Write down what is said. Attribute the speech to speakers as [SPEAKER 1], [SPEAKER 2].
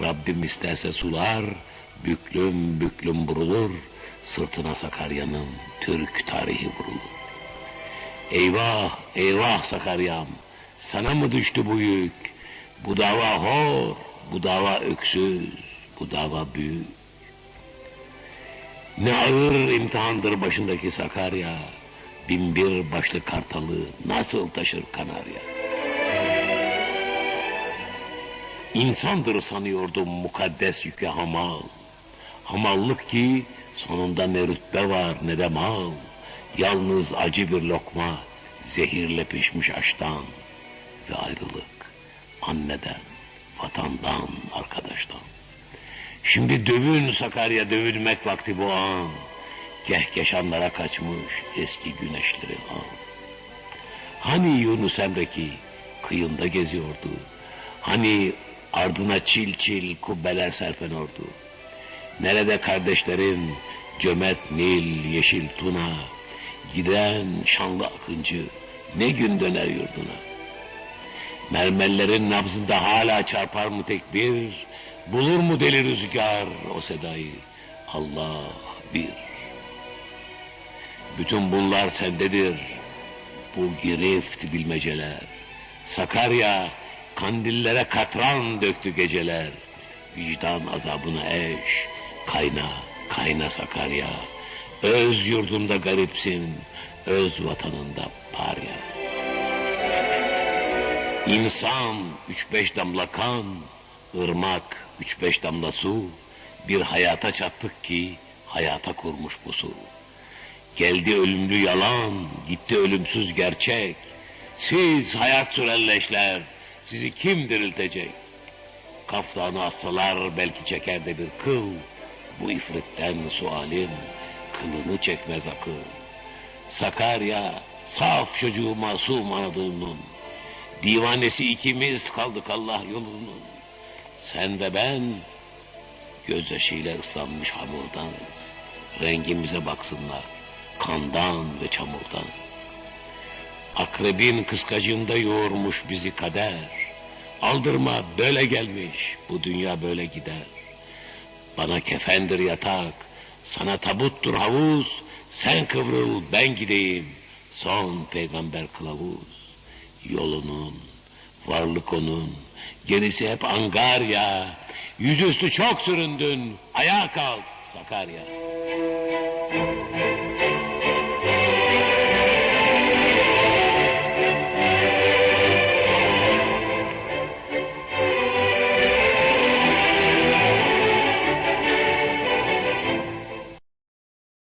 [SPEAKER 1] Rabbim isterse sular, büklüm büklüm vurulur, sırtına Sakarya'nın Türk tarihi vurulur. Eyvah, eyvah Sakarya'm, sana mı düştü bu yük? Bu dava hor, bu dava öksüz, bu dava büyük. Ne ağır imtihandır başındaki Sakarya, binbir başlı kartalı nasıl taşır Kanarya? İnsandır sanıyordum mukaddes yüke hamal. Hamallık ki sonunda ne rütbe var ne de mal. Yalnız acı bir lokma, zehirle pişmiş aştan ve ayrılık anneden, vatandan, arkadaştan. Şimdi dövün Sakarya dövülmek vakti bu an. Kehkeşanlara kaçmış eski güneşlerin an. Hani Yunus Emre kıyında geziyordu. Hani ardına çil çil kubbeler serpen ordu. Nerede kardeşlerin cömert Nil, yeşil Tuna, giden şanlı akıncı ne gün döner yurduna. Mermerlerin nabzında hala çarpar mı tekbir, bulur mu deli rüzgar o sedayı, Allah bir. Bütün bunlar sendedir, bu girift bilmeceler. Sakarya, kandillere katran döktü geceler. Vicdan azabına eş, kayna, kayna Sakarya. Öz yurdunda garipsin, öz vatanında parya. İnsan üç beş damla kan, ırmak üç beş damla su, bir hayata çattık ki hayata kurmuş bu su. Geldi ölümlü yalan, gitti ölümsüz gerçek. Siz hayat sürelleşler, sizi kim diriltecek? Kaftanı assalar belki çeker de bir kıl. Bu ifritten sualim, kılını çekmez akıl. Sakarya, saf çocuğu masum Anadolu'nun. Divanesi ikimiz kaldık Allah yolunun. Sen ve ben, gözyaşıyla ıslanmış hamurdanız. Rengimize baksınlar, kandan ve çamurdan. Akrebin kıskacında yoğurmuş bizi kader. Aldırma böyle gelmiş, bu dünya böyle gider. Bana kefendir yatak, sana tabuttur havuz, sen kıvrıl ben gideyim, son peygamber kılavuz. Yolunun, varlık onun, gerisi hep angarya, yüzüstü çok süründün, ayağa kalk Sakarya.